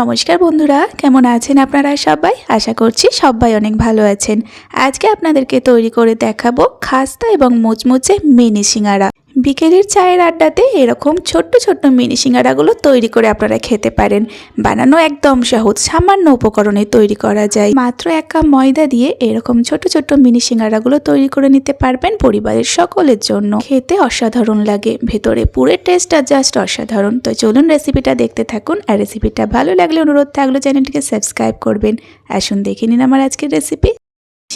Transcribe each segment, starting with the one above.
নমস্কার বন্ধুরা, কেমন আছেন আপনারা সবাই? আশা করছি সবাই অনেক ভালো আছেন। আজকে আপনাদেরকে তৈরি করে দেখাবো খাস্তা এবং মুচমুচে মিনি সিঙ্গারা। বিকেলের চায়ের আড্ডাতে এরকম ছোট্ট ছোট্ট মিনি সিঙ্গারাগুলো তৈরি করে আপনারা খেতে পারেন। বানানো একদম সহজ, সামান্য উপকরণে তৈরি করা যায়। মাত্র এক কাপ ময়দা দিয়ে এরকম ছোট ছোট্ট মিনি সিঙ্গারাগুলো তৈরি করে নিতে পারবেন পরিবারের সকলের জন্য। খেতে অসাধারণ লাগে, ভেতরে পুরের টেস্টটা জাস্ট অসাধারণ। তো চলুন রেসিপিটা দেখতে থাকুন আর রেসিপিটা ভালো লাগলে অনুরোধ থাকল চ্যানেলটিকে সাবস্ক্রাইব করবেন। আসুন দেখে নিন আমার আজকের রেসিপি।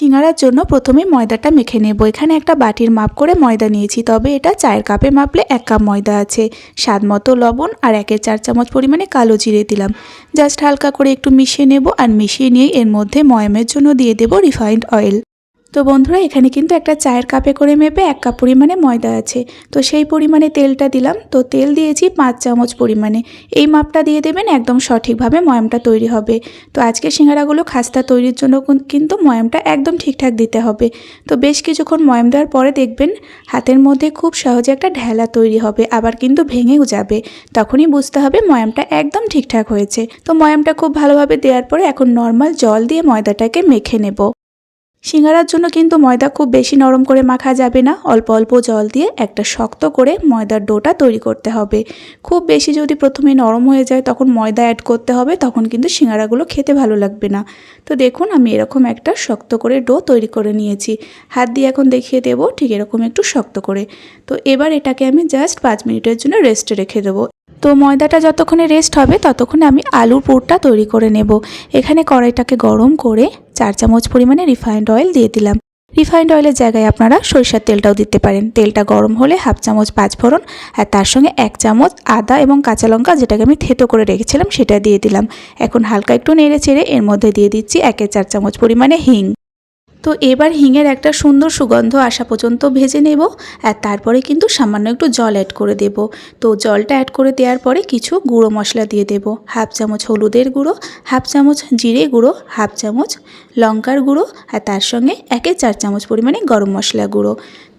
সিঙ্গারার জন্য প্রথমে ময়দাটা মেখে নেব। এখানে একটা বাটির মাপ করে ময়দা নিয়েছি, তবে এটা চায়ের কাপে মাপলে এক কাপ ময়দা আছে। স্বাদ মতো লবণ আর একের চার চামচ পরিমাণে কালো জিরে দিলাম। জাস্ট হালকা করে একটু মিশিয়ে নেব আর মিশিয়ে নিয়ে এর মধ্যে ময়মের জন্য দিয়ে দেব রিফাইন্ড অয়েল। তো বন্ধুরা, এখানে কিন্তু একটা চায়ের কাপে করে মেপে এক কাপ পরিমাণে ময়দা আছে। তো সেই পরিমাণে তেলটা দিলাম। তো তেল দিয়েছি পাঁচ চামচ পরিমাণে। এই মাপটা দিয়ে দেবেন একদম সঠিকভাবে ময়ামটা তৈরি হবে। তো আজকে সিঙ্গারাগুলো খাস্তা তৈরির জন্য কিন্তু ময়ামটা একদম ঠিকঠাক দিতে হবে। তো বেশ কিছুক্ষণ ময়াম দেওয়ার পরে দেখবেন হাতের মধ্যে খুব সহজে একটা ঢেলা তৈরি হবে, আবার কিন্তু ভেঙেও যাবে। তখনই বুঝতে হবে ময়ামটা একদম ঠিকঠাক হয়েছে। তো ময়ামটা খুব ভালোভাবে দেওয়ার পরে এখন নর্মাল জল দিয়ে ময়দাটাকে মেখে নেব। সিঙ্গারার জন্য কিন্তু ময়দা খুব বেশি নরম করে মাখা যাবে না। অল্প অল্প জল দিয়ে একটা শক্ত করে ময়দার ডোটা তৈরি করতে হবে। খুব বেশি যদি প্রথমে নরম হয়ে যায় তখন ময়দা অ্যাড করতে হবে, তখন কিন্তু সিঙ্গারাগুলো খেতে ভালো লাগবে না। তো দেখুন, আমি এরকম একটা শক্ত করে ডো তৈরি করে নিয়েছি। হাত দিয়ে এখন দেখিয়ে দেবো, ঠিক এরকম একটু শক্ত করে। তো এবার এটাকে আমি জাস্ট পাঁচ মিনিটের জন্য রেস্টে রেখে দেবো। তো ময়দাটা যতক্ষণে রেস্ট হবে, ততক্ষণে আমি আলুর পুরটা তৈরি করে নেব। এখানে কড়াইটাকে গরম করে চার চামচ পরিমাণে রিফাইন্ড অয়েল দিয়ে দিলাম। রিফাইন্ড অয়েলের জায়গায় আপনারা সরিষার তেলটাও দিতে পারেন। তেলটা গরম হলে হাফ চামচ পাঁচফোড়ন আর তার সঙ্গে এক চামচ আদা এবং কাঁচা লঙ্কা যেটাকে আমি থেতো করে রেখেছিলাম সেটা দিয়ে দিলাম। এখন হালকা একটু নেড়ে চেড়ে এর মধ্যে দিয়ে দিচ্ছি একের চার চামচ পরিমাণে হিং। তো এবার হিঙের একটা সুন্দর সুগন্ধ আসা পর্যন্ত ভেজে নেব আর তারপরে কিন্তু সামান্য একটু জল অ্যাড করে দেব। তো জলটা অ্যাড করে দেওয়ার পরে কিছু গুঁড়ো মশলা দিয়ে দেব। হাফ চামচ হলুদের গুঁড়ো, হাফ চামচ জিরে গুঁড়ো, হাফ চামচ লঙ্কার গুঁড়ো আর তার সঙ্গে একে চার চামচ পরিমাণে গরম মশলা গুঁড়ো।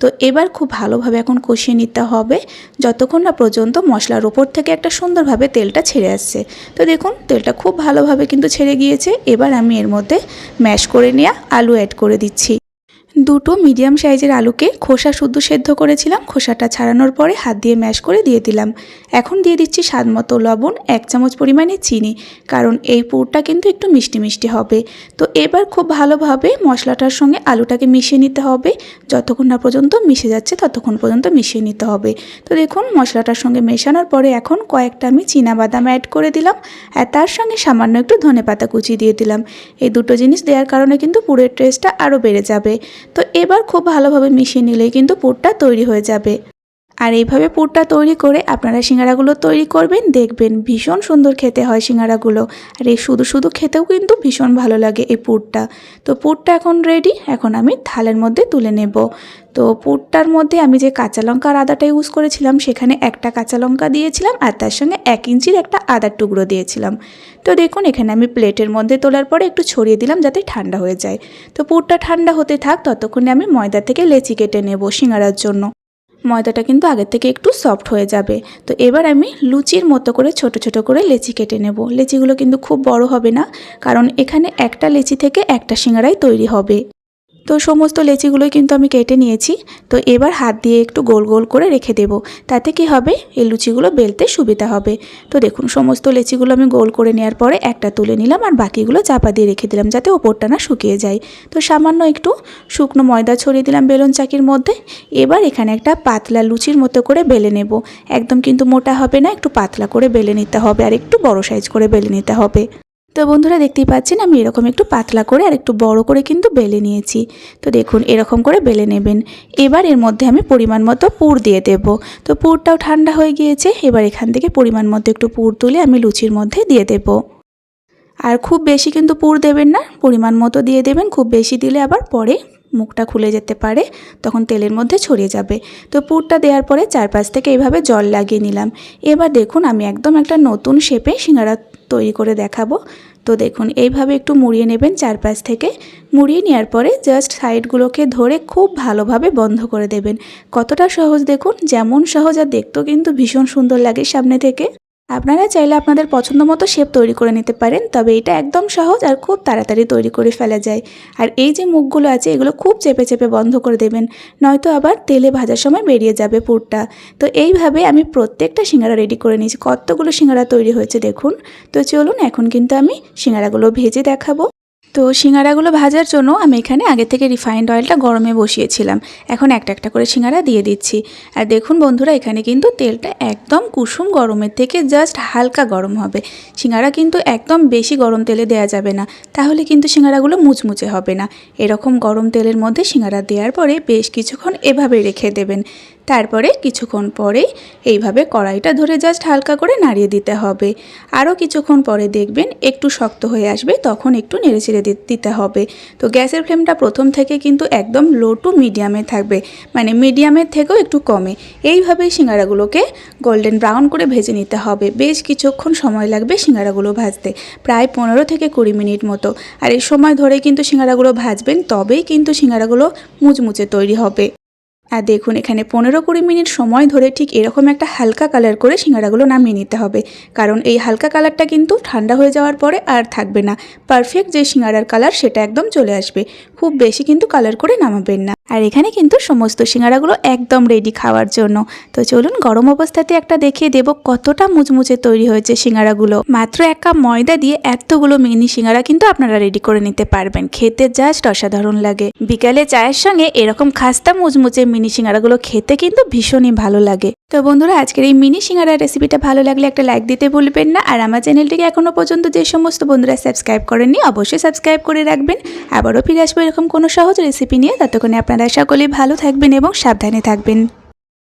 তো এবার খুব ভালোভাবে এখন কষিয়ে নিতে হবে। যতক্ষণ না পর্যন্ত মশলার ওপর থেকে একটা সুন্দরভাবে তেলটা ছেড়ে আসছে। তো দেখুন, তেলটা খুব ভালোভাবে কিন্তু ছেড়ে গিয়েছে। এবার আমি এর মধ্যে ম্যাশ করে নেওয়া আলু অ্যাড করে দিচ্ছি। দুটো মিডিয়াম সাইজের আলুকে খোসা শুদ্ধ সেদ্ধ করেছিলাম। খোসাটা ছাড়ানোর পরে হাত দিয়ে ম্যাশ করে দিয়ে দিলাম। এখন দিয়ে দিচ্ছি স্বাদ মতো লবণ, এক চামচ পরিমাণে চিনি, কারণ এই পুরটা কিন্তু একটু মিষ্টি মিষ্টি হবে। তো এবার খুব ভালোভাবে মশলাটার সঙ্গে আলুটাকে মিশিয়ে নিতে হবে। যতক্ষণ না পর্যন্ত মিশে যাচ্ছে, ততক্ষণ পর্যন্ত মিশিয়ে নিতে হবে। তো দেখুন, মশলাটার সঙ্গে মেশানোর পরে এখন কয়েকটা আমি বাদাম অ্যাড করে দিলাম। আর তার সঙ্গে সামান্য একটু ধনেপাতা কুচি দিয়ে দিলাম। এই দুটো জিনিস দেওয়ার কারণে কিন্তু পুরের টেস্টটা আরও বেড়ে যাবে। তো এবার খুব ভালোভাবে মিশিয়ে নিলেই কিন্তু পুরটা তৈরি হয়ে যাবে। আর এইভাবে পুরটা তৈরি করে আপনারা সিঙ্গারাগুলো তৈরি করবেন, দেখবেন ভীষণ সুন্দর খেতে হয় সিঙ্গারাগুলো। আর এই শুধু শুধু খেতেও কিন্তু ভীষণ ভালো লাগে এই পুরটা। তো পুরটা এখন রেডি এখন আমি থালের মধ্যে তুলে নেব। তো পুরটার মধ্যে আমি যে কাঁচা লঙ্কা আদাটা ইউজ করেছিলাম, সেখানে একটা কাঁচা লঙ্কা দিয়েছিলাম আর তার সঙ্গে এক ইঞ্চির একটা আদার টুকরো দিয়েছিলাম। তো দেখুন, এখানে আমি প্লেটের মধ্যে তোলার পরে একটু ছড়িয়ে দিলাম যাতে ঠান্ডা হয়ে যায়। তো পুরটা ঠান্ডা হতে থাক, ততক্ষণে আমি ময়দা থেকে লেচি কেটে নেব সিঙ্গারার জন্য। ময়দাটা কিন্তু আগের থেকে একটু সফট হয়ে যাবে। তো এবার আমি লুচির মতো করে ছোট ছোট করে লেচি কেটে নেব। লেচিগুলো কিন্তু খুব বড় হবে না, কারণ এখানে একটা লেচি থেকে একটা সিঙ্গারাই তৈরি হবে। তো সমস্ত লেচিগুলোই কিন্তু আমি কেটে নিয়েছি। তো এবার হাত দিয়ে একটু গোল গোল করে রেখে দেব। তাতে কি হবে? এই লুচিগুলো বেলতে সুবিধা হবে। তো দেখুন, সমস্ত লেচিগুলো আমি গোল করে নেওয়ার পরে একটা তুলে নিলাম আর বাকিগুলো চাপা দিয়ে রেখে দিলাম যাতে ওপরটা না শুকিয়ে যায়। তো সামান্য একটু শুকনো ময়দা ছড়িয়ে দিলাম বেলুন চাকির মধ্যে। এবার এখানে একটা পাতলা লুচির মতো করে বেলে নেব। একদম কিন্তু মোটা হবে না, একটু পাতলা করে বেলে নিতে হবে আর একটু বড় সাইজ করে বেলে নিতে হবে। তো বন্ধুরা দেখতেই পাচ্ছেন, আমি এরকম একটু পাতলা করে আর একটু বড় করে কিন্তু বেলে নিয়েছি। তো দেখুন, এরকম করে বেলে নেবেন। এবার এর মধ্যে আমি পরিমাণ মতো পুর দিয়ে দেব। তো পুরটাও ঠান্ডা হয়ে গিয়েছে, এবার এখান থেকে পরিমাণ মতো একটু পুর তুলে আমি লুচির মধ্যে দিয়ে দেব। আর খুব বেশি কিন্তু পুর দেবেন না, পরিমাণ মতো দিয়ে দেবেন। খুব বেশি দিলে আবার পরে মুখটা খুলে যেতে পারে, তখন তেলের মধ্যে ছড়িয়ে যাবে। তো পুরটা দেওয়ার পরে চারপাশ থেকে এইভাবে জল লাগিয়ে নিলাম। এবার দেখুন, আমি একদম একটা নতুন শেপে সিঙ্গারা তৈরি করে দেখাবো। তো দেখুন, এইভাবে একটু মুড়িয়ে নেবেন চারপাশ থেকে। মুড়িয়ে নেওয়ার পরে জাস্ট সাইডগুলোকে ধরে খুব ভালোভাবে বন্ধ করে দেবেন। কতটা সহজ দেখুন, যেমন সহজ আর দেখতেও কিন্তু ভীষণ সুন্দর লাগে সামনে থেকে। আপনারা চাইলে আপনাদের পছন্দ মতো শেপ তৈরি করে নিতে পারেন, তবে এটা একদম সহজ আর খুব তাড়াতাড়ি তৈরি করে ফেলা যায়। আর এই যে মুখগুলো আছে, এগুলো খুব চেপে চেপে বন্ধ করে দেবেন, নয়তো আবার তেলে ভাজার সময় বেরিয়ে যাবে পুরটা। তো এইভাবে আমি প্রত্যেকটা সিঙ্গারা রেডি করে নিয়েছি। কতগুলো সিঙ্গারা তৈরি হয়েছে দেখুন। তো চলুন, এখন কিন্তু আমি সিঙ্গারাগুলো ভেজে দেখাবো। তো সিঙ্গারাগুলো ভাজার জন্য আমি এখানে আগে থেকে রিফাইন্ড অয়েলটা গরমে বসিয়েছিলাম। এখন একটা একটা করে সিঙ্গারা দিয়ে দিচ্ছি। আর দেখুন বন্ধুরা, এখানে কিন্তু তেলটা একদম কুসুম গরমের থেকে জাস্ট হালকা গরম হবে। সিঙ্গারা কিন্তু একদম বেশি গরম তেলে দেওয়া যাবে না। তাহলে কিন্তু সিঙ্গারাগুলো মুচমুচে হবে না। এরকম গরম তেলের মধ্যে সিঙ্গারা দেওয়ার পরে বেশ কিছুক্ষণ এভাবে রেখে দেবেন। তারপরে কিছুক্ষণ পরেই এইভাবে কড়াইটা ধরে জাস্ট হালকা করে নাড়িয়ে দিতে হবে। আরও কিছুক্ষণ পরে দেখবেন একটু শক্ত হয়ে আসবে, তখন একটু নেড়ে চেড়ে দিতে হবে। তো গ্যাসের ফ্লেমটা প্রথম থেকে কিন্তু একদম লো টু মিডিয়ামে থাকবে মানে মিডিয়ামের থেকেও একটু কমে। এইভাবেই সিঙ্গারাগুলোকে গোল্ডেন ব্রাউন করে ভেজে নিতে হবে। বেশ কিছুক্ষণ সময় লাগবে সিঙ্গারাগুলো ভাজতে, প্রায় পনেরো থেকে কুড়ি মিনিট মতো। আর এই সময় ধরে কিন্তু সিঙ্গারাগুলো ভাজবেন, তবেই কিন্তু সিঙ্গারাগুলো মুচমুচে তৈরি হবে। আর দেখুন, এখানে পনেরো কুড়ি মিনিট সময় ধরে ঠিক এরকম একটা হালকা কালার করে সিঙ্গারাগুলো নামিয়ে নিতে হবে। কারণ এই হালকা কালারটা কিন্তু ঠান্ডা হয়ে যাওয়ার পরে আর থাকবে না। পারফেক্ট যে সিঙ্গারার কালার সেটা একদম চলে আসবে। খুব বেশি কিন্তু কালার করে নামাবেন না। আর এখানে কিন্তু সমস্ত সিঙ্গারাগুলো একদম রেডি খাওয়ার জন্য। তো চলুন গরম অবস্থাতে একটা দেখিয়ে দেব কতটা মুচমুচে তৈরি হয়েছে সিঙ্গারাগুলো। মাত্র এক কাপ ময়দা দিয়ে এতগুলো মিনি সিঙ্গারা কিন্তু আপনারা রেডি করে নিতে পারবেন। খেতে জাস্ট অসাধারণ লাগে। বিকালে চায়ের সঙ্গে এরকম খাস্তা মুচমুচে মিনি সিঙ্গারাগুলো খেতে কিন্তু ভীষণই ভালো লাগে। তো বন্ধুরা, আজকের এই মিনি সিঙ্গারা রেসিপিটা ভালো লাগলে একটা লাইক দিতে ভুলবেন না। আর আমার চ্যানেলটিকে এখনও পর্যন্ত যে সমস্ত বন্ধুরা সাবস্ক্রাইব করেননি, অবশ্যই সাবস্ক্রাইব করে রাখবেন। আবারও ফিরে আসব এরকম কোনো সহজ রেসিপি নিয়ে। ততক্ষণে আপনারা সকলেই ভালো থাকবেন এবং সাবধানে থাকবেন।